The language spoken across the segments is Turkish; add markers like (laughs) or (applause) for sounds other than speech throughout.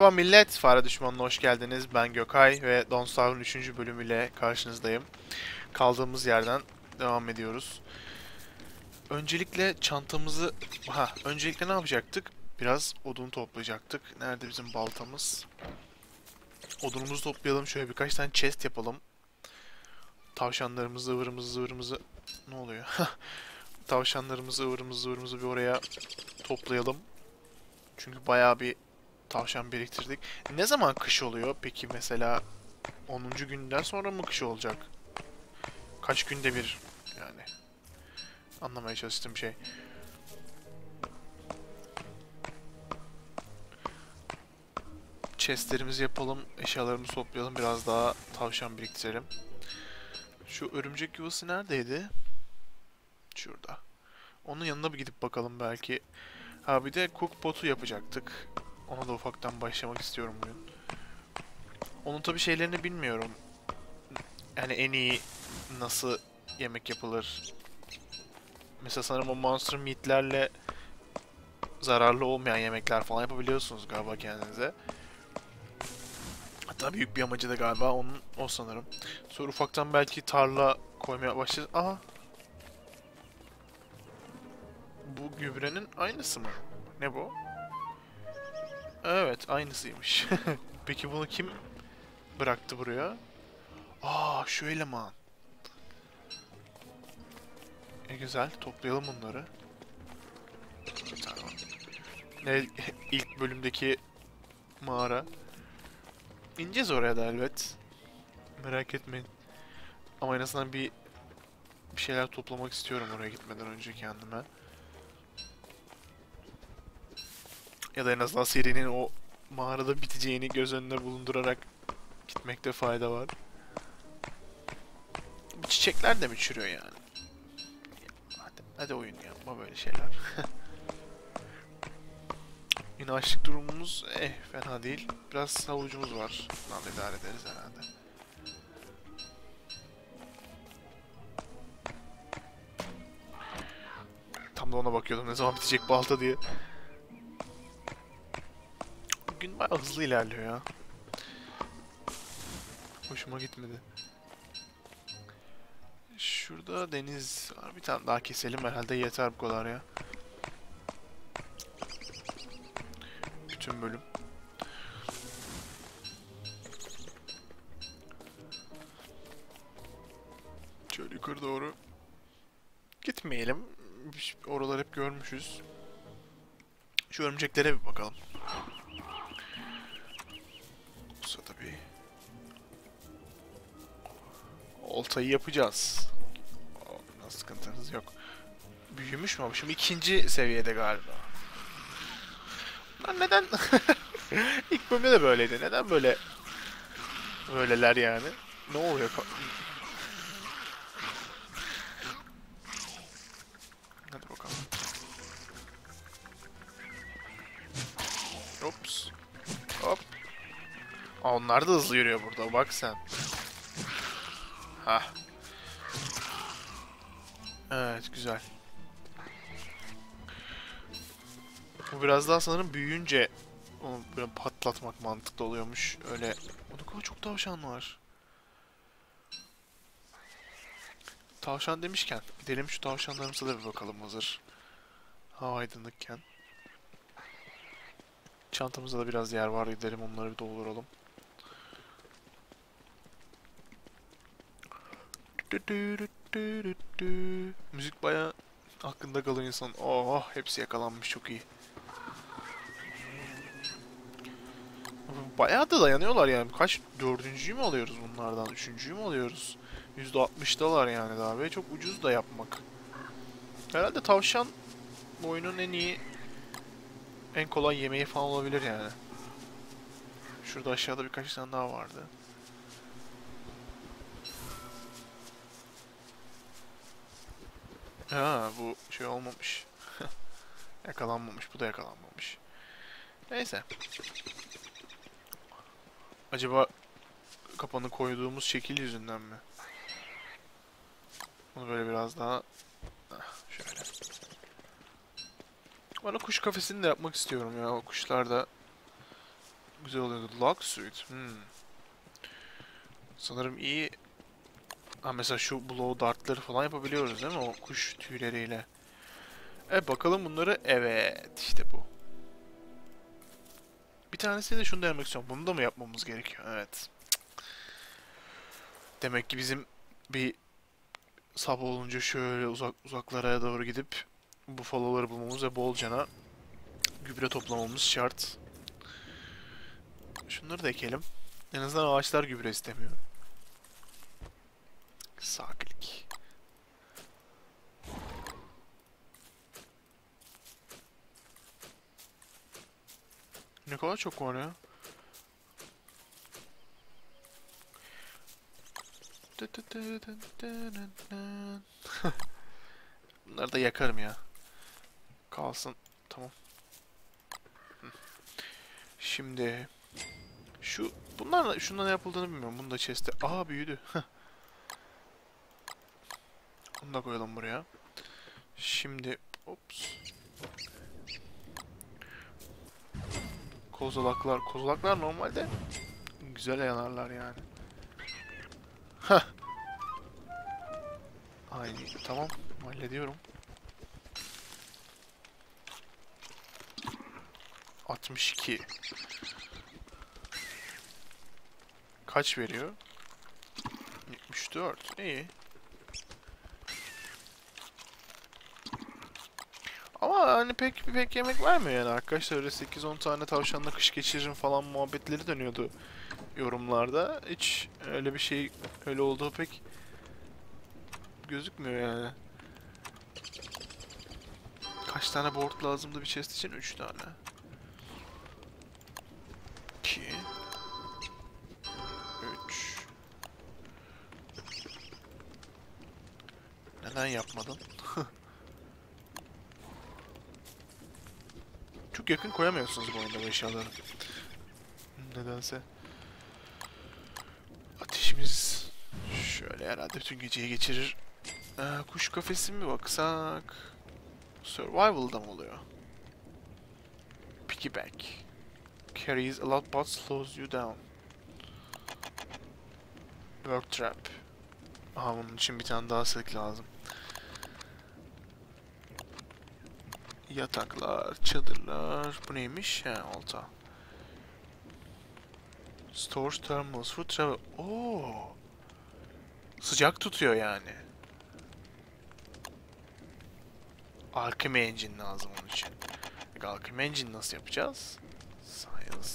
Merhaba millet, Fare Düşmanı'na hoş geldiniz. Ben Gökay ve Don't Starve'ın 3. bölümüyle karşınızdayım. Kaldığımız yerden devam ediyoruz. Öncelikle çantamızı... Ha, öncelikle ne yapacaktık? Biraz odun toplayacaktık. Nerede bizim baltamız? Odunumuzu toplayalım. Şöyle birkaç tane chest yapalım. Tavşanlarımızı, ıvırımızı, zıvırımızı... Ne oluyor? (laughs) Tavşanlarımızı, ıvırımızı, zıvırımızı bir oraya toplayalım. Çünkü bayağı bir tavşan biriktirdik. Ne zaman kış oluyor peki mesela 10. günden sonra mı kış olacak? Kaç günde bir yani anlamaya çalıştığım şey. Chestlerimizi yapalım, eşyalarımızı toplayalım, biraz daha tavşan biriktirelim. Şu örümcek yuvası neredeydi? Şurada. Onun yanına bir gidip bakalım belki. Ha bir de cook pot'u yapacaktık. Ona da ufaktan başlamak istiyorum bugün. Onun tabi şeylerini bilmiyorum. Yani en iyi nasıl yemek yapılır. Mesela sanırım o monster meat'lerle zararlı olmayan yemekler falan yapabiliyorsunuz galiba kendinize. Hatta büyük bir amacı da galiba onun o sanırım. Sonra ufaktan belki tarla koymaya başlarız. Aha. Bu gübrenin aynısı mı? Ne bu? Evet, aynısıymış. (laughs) Peki bunu kim bıraktı buraya? Aa, şu eleman. E güzel, toplayalım bunları. Ne ilk bölümdeki mağara. İneceğiz oraya da elbet. Merak etmeyin. Ama en azından bir bir şeyler toplamak istiyorum oraya gitmeden önce kendime. Ya da en azından serinin o mağarada biteceğini göz önüne bulundurarak gitmekte fayda var. Bu çiçekler de mi çürüyor yani? Hadi, hadi oyun yapma böyle şeyler. (laughs) Yine açlık durumumuz eh fena değil. Biraz havucumuz var. Bundan da idare ederiz herhalde. Tam da ona bakıyordum ne zaman bitecek balta diye. Gün bayağı hızlı ilerliyor ya. Hoşuma gitmedi. Şurada deniz var. Bir tane daha keselim herhalde yeter bu kadar ya. Bütün bölüm. Şöyle yukarı doğru. Gitmeyelim. Oraları hep görmüşüz. Şu örümceklere bir bakalım. Oltayı yapacağız. O, sıkıntınız yok. Büyümüş mü ama şimdi ikinci seviyede galiba. Lan neden? (laughs) İlk bölümde de böyleydi. Neden böyle böyleler yani? Ne oluyor? Hadi bakalım. Ops. Hop. Aa, onlar da hızlı yürüyor burada. Bak sen. Hah. Evet güzel. Bu biraz daha sanırım büyüyünce onu böyle patlatmak mantıklı oluyormuş. Öyle. O kadar çok tavşan var. Tavşan demişken gidelim şu tavşanlarımıza da bir bakalım hazır. Hava aydınlıkken. Çantamızda da biraz yer var gidelim onları bir dolduralım. Müzik baya aklında kalıyor insan. Oh hepsi yakalanmış çok iyi. Bayağı da dayanıyorlar yani. Kaç dördüncüyü mü alıyoruz bunlardan? Üçüncüyü mü alıyoruz? %60'dalar yani daha ve çok ucuz da yapmak. Herhalde tavşan bu oyunun en iyi en kolay yemeği falan olabilir yani. Şurada aşağıda birkaç tane daha vardı. Ha bu şey olmamış. (laughs) yakalanmamış. Bu da yakalanmamış. Neyse. Acaba kapanı koyduğumuz şekil yüzünden mi? Bunu böyle biraz daha şöyle. Bana kuş kafesini de yapmak istiyorum ya. O kuşlar da güzel oluyordu. Lock suit. Hmm. Sanırım iyi. Ha mesela şu blow dartları falan yapabiliyoruz değil mi? O kuş tüyleriyle. E bakalım bunları. Evet işte bu. Bir tanesi de şunu denemek istiyorum. Bunu da mı yapmamız gerekiyor? Evet. Demek ki bizim bir sabah olunca şöyle uzak uzaklara doğru gidip bu followları bulmamız ve bolcana gübre toplamamız şart. Şunları da ekelim. En azından ağaçlar gübre istemiyor. Sakinlik. Ne kadar çok var ya. (laughs) Bunları da yakarım ya. Kalsın. Tamam. Şimdi şu bunlarla şundan yapıldığını bilmiyorum. Bunu da chest'e. Aha büyüdü. Bunu da koyalım buraya. Şimdi ops. Kozalaklar. Kozalaklar normalde güzel yanarlar yani. Hah. Ay tamam hallediyorum. 62. Kaç veriyor? 74. İyi. Ama hani pek pek yemek vermiyor yani arkadaşlar öyle 8-10 tane tavşanla kış geçiririm falan muhabbetleri dönüyordu yorumlarda. Hiç öyle bir şey öyle olduğu pek gözükmüyor yani. Kaç tane board lazımdı bir chest için? 3 tane. 2 3 Neden yapmadın? (laughs) Yakın koyamıyorsunuz bu oyunda bu eşyaları. Nedense. Ateşimiz şöyle herhalde bütün geceyi geçirir. Ee, kuş kafesi mi baksak? Survival'da mı oluyor? Piggyback. Carries a lot but slows you down. Work trap. Aha bunun için bir tane daha sık lazım. Yataklar, çadırlar. Bu neymiş? He, olta. Storage thermals for travel. Oo. Sıcak tutuyor yani. Alchemy engine lazım onun için. Alchemy engine nasıl yapacağız? Science.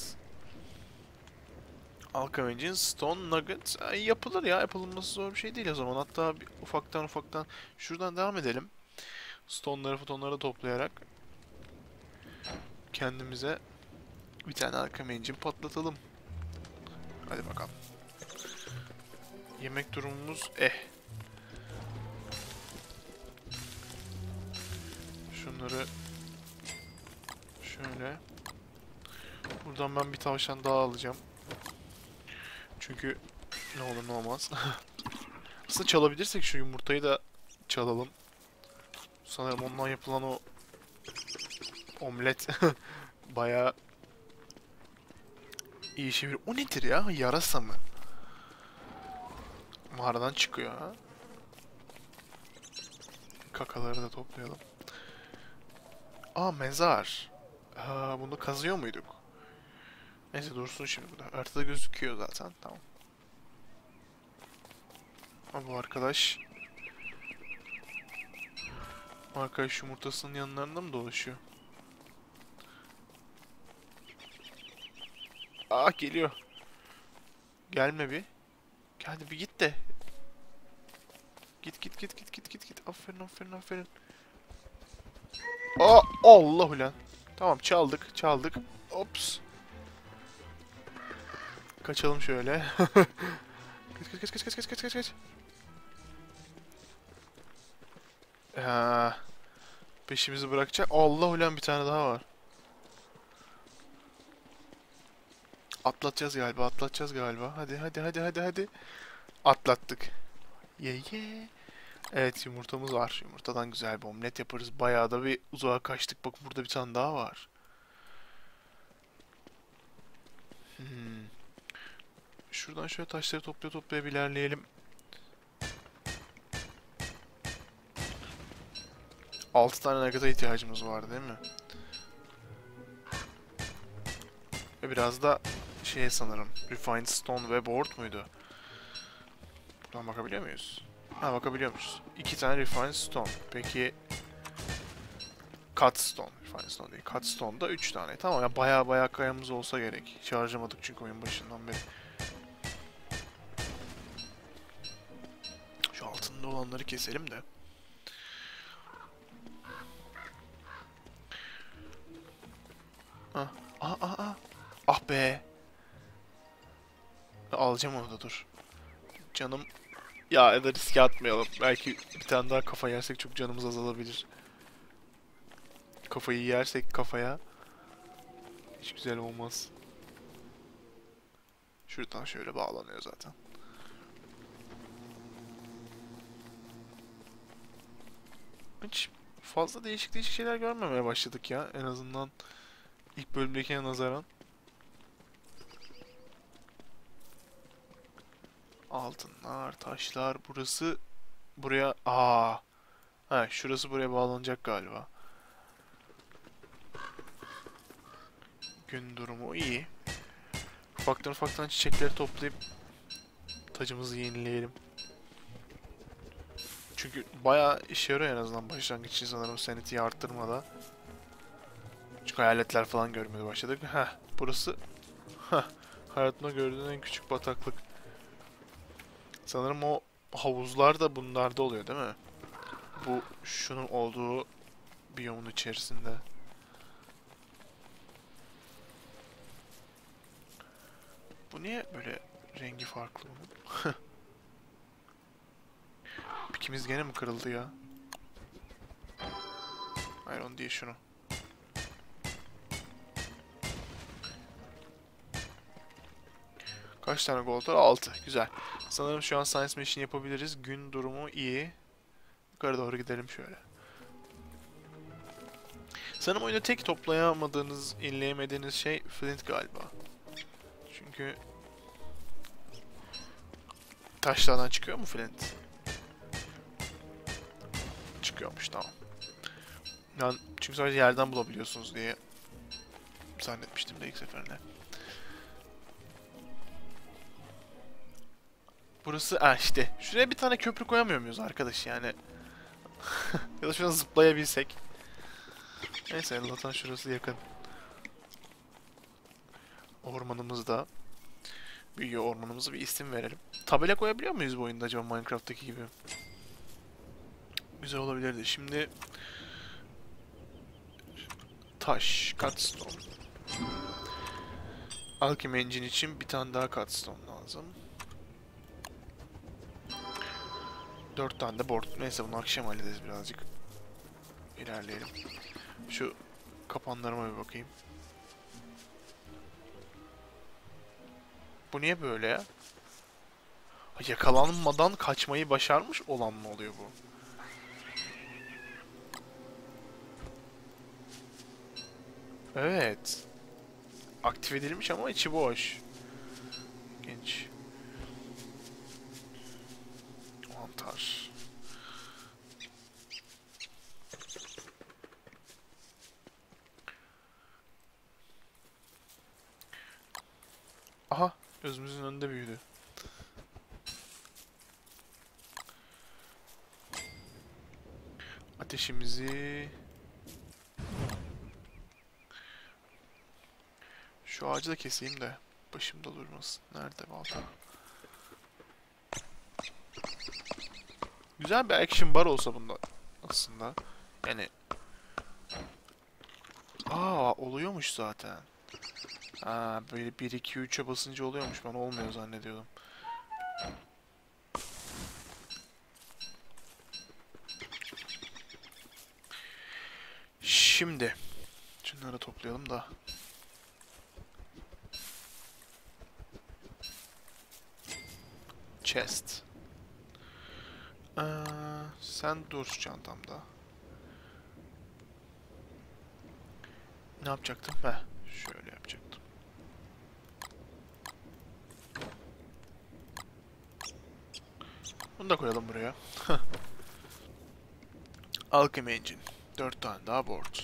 Alchemy engine, stone nugget. Ay, yapılır ya. Yapılması zor bir şey değil o zaman. Hatta bir ufaktan ufaktan şuradan devam edelim. Stone'ları, fotonları toplayarak kendimize bir tane Alchemy engine patlatalım. Hadi bakalım. Yemek durumumuz eh. Şunları şöyle. Buradan ben bir tavşan daha alacağım. Çünkü ne olur ne olmaz. (laughs) Aslında çalabilirsek şu yumurtayı da çalalım. Sanırım ondan yapılan o omlet (laughs) bayağı iyi bir... O nedir ya? Yarasa mı? Mağaradan çıkıyor ha. Kakaları da toplayalım. Aa mezar. Aa, bunu kazıyor muyduk? Neyse dursun şimdi burada. Haritada gözüküyor zaten. Tamam. Ama bu arkadaş... Arkadaş yumurtasının yanlarında mı dolaşıyor? Aa geliyor. Gelme bir. Geldi bir git de. Git git git git git git git. Aferin aferin aferin. Aa Allah ulan. Tamam çaldık çaldık. Ops. Kaçalım şöyle. (laughs) kaç kaç kaç kaç kaç kaç kaç kaç. Ya. Peşimizi bırakacak. Allah ulan bir tane daha var. Atlatacağız galiba, atlatacağız galiba. Hadi hadi hadi hadi hadi. Atlattık. Ye ye. Evet yumurtamız var. Yumurtadan güzel bir omlet yaparız. Bayağı da bir uzağa kaçtık. Bak burada bir tane daha var. Hmm. Şuradan şöyle taşları toplaya toplaya bir ilerleyelim. Altı tane nugget'a ihtiyacımız var değil mi? Ve biraz da şeye sanırım. Refined Stone ve Board muydu? Buradan bakabiliyor muyuz? Ha bakabiliyormuşuz. İki tane Refined Stone. Peki Cut Stone. Refined Stone değil. Cut Stone'da üç tane. Tamam ya baya baya kayamız olsa gerek. Hiç harcamadık çünkü oyun başından beri. Şu altında olanları keselim de. Ah, ah, ah, ah. Ah be. Alacağım onu da dur. Canım ya ya da riske atmayalım. Belki bir tane daha kafa yersek çok canımız azalabilir. Kafayı yersek kafaya hiç güzel olmaz. Şuradan şöyle bağlanıyor zaten. Hiç fazla değişik değişik şeyler görmemeye başladık ya en azından ilk bölümdekine nazaran. Altınlar, taşlar. Burası buraya aa. Ha, şurası buraya bağlanacak galiba. Gün durumu iyi. Ufaktan ufaktan çiçekleri toplayıp tacımızı yenileyelim. Çünkü bayağı işe yarıyor en azından başlangıç için sanırım sanity'yi arttırmada. Çünkü hayaletler falan görmeye başladık. Heh, burası heh, hayatımda gördüğüm en küçük bataklık. Sanırım o havuzlar da bunlarda oluyor değil mi? Bu şunun olduğu biyomun içerisinde. Bu niye böyle rengi farklı bunun? (laughs) Pikimiz gene mi kırıldı ya? Hayır onu değil şunu. Kaç tane gold var? 6. Güzel. Sanırım şu an Science Machine yapabiliriz. Gün durumu iyi. Yukarı doğru gidelim şöyle. Sanırım oyunda tek toplayamadığınız, inleyemediğiniz şey Flint galiba. Çünkü taşlardan çıkıyor mu Flint? Çıkıyormuş tamam. Yani çünkü sadece yerden bulabiliyorsunuz diye zannetmiştim de ilk seferinde. Burası ah işte. Şuraya bir tane köprü koyamıyor muyuz arkadaş yani? (laughs) ya da şuna zıplayabilsek. Neyse Allah'tan şurası yakın. Ormanımızda. Büyüyor ormanımıza bir isim verelim. Tabela koyabiliyor muyuz bu oyunda acaba Minecraft'taki gibi? Güzel olabilirdi. Şimdi taş, cutstone. Alchemy Engine için bir tane daha cutstone lazım. Dört tane de board. Neyse bunu akşam hallederiz birazcık. İlerleyelim. Şu kapanlarıma bir bakayım. Bu niye böyle ya? Yakalanmadan kaçmayı başarmış olan mı oluyor bu? Evet. Aktif edilmiş ama içi boş. Genç. Mantar. Aha, gözümüzün önünde büyüdü. Ateşimizi Şu ağacı da keseyim de başımda durmasın. Nerede balta? Güzel bir action bar olsa bunda aslında. Yani Aa oluyormuş zaten. Ha böyle 1 2 3'e basınca oluyormuş. Ben olmuyor zannediyordum. Şimdi şunları toplayalım da chest. Ee, sen dur çantamda. Ne yapacaktım? Heh, şöyle yapacaktım. Bunu da koyalım buraya. Alchemy Engine. Dört tane daha board.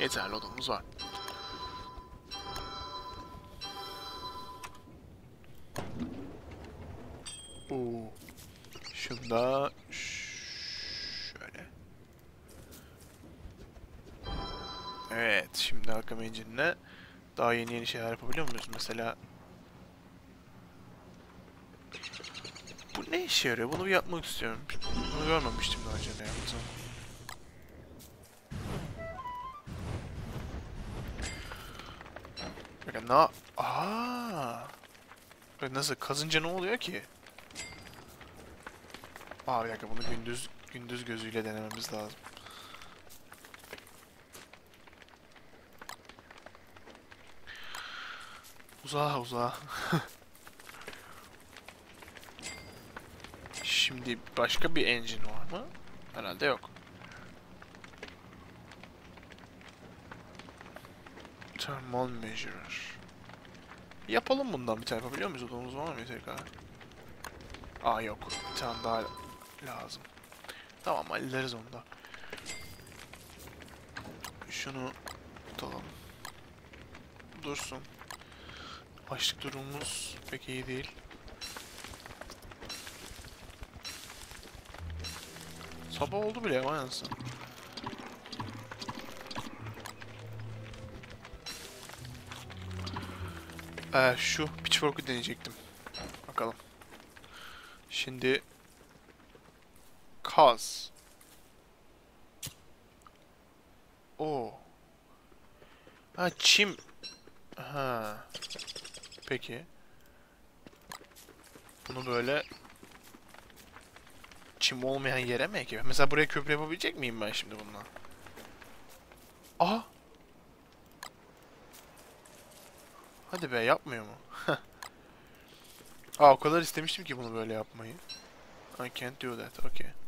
Yeterli odamız var. Oo. Şunda şöyle. Evet, şimdi Alchemy Engine'le daha yeni yeni şeyler yapabiliyor muyuz? Mesela Bu ne işe yarıyor? Bunu yapmak istiyorum. Bunu görmemiştim daha önce ne yaptığımı. Böyle na... Aa. Nasıl? Kazınca ne oluyor ki? Aa bir dakika bunu gündüz gündüz gözüyle denememiz lazım. Uzağa uzağa. (laughs) Şimdi başka bir engine var mı? Herhalde yok. Thermal measurer. Yapalım bundan bir tane yapabiliyor muyuz? Odamız var mı yeteri kadar? Aa yok. Bir tane daha lazım. Tamam hallederiz onu da. Şunu tutalım. Dursun. Açlık durumumuz pek iyi değil. Sabah oldu bile vay anasını. Ee, şu pitchfork'u deneyecektim. Bakalım. Şimdi kaz. O. Ha çim. Ha. Peki. Bunu böyle çim olmayan yere mi ekeyim? Mesela buraya köprü yapabilecek miyim ben şimdi bununla? Aha! Hadi be yapmıyor mu? Aa o kadar istemiştim ki bunu böyle yapmayı. I can't do that. Okay.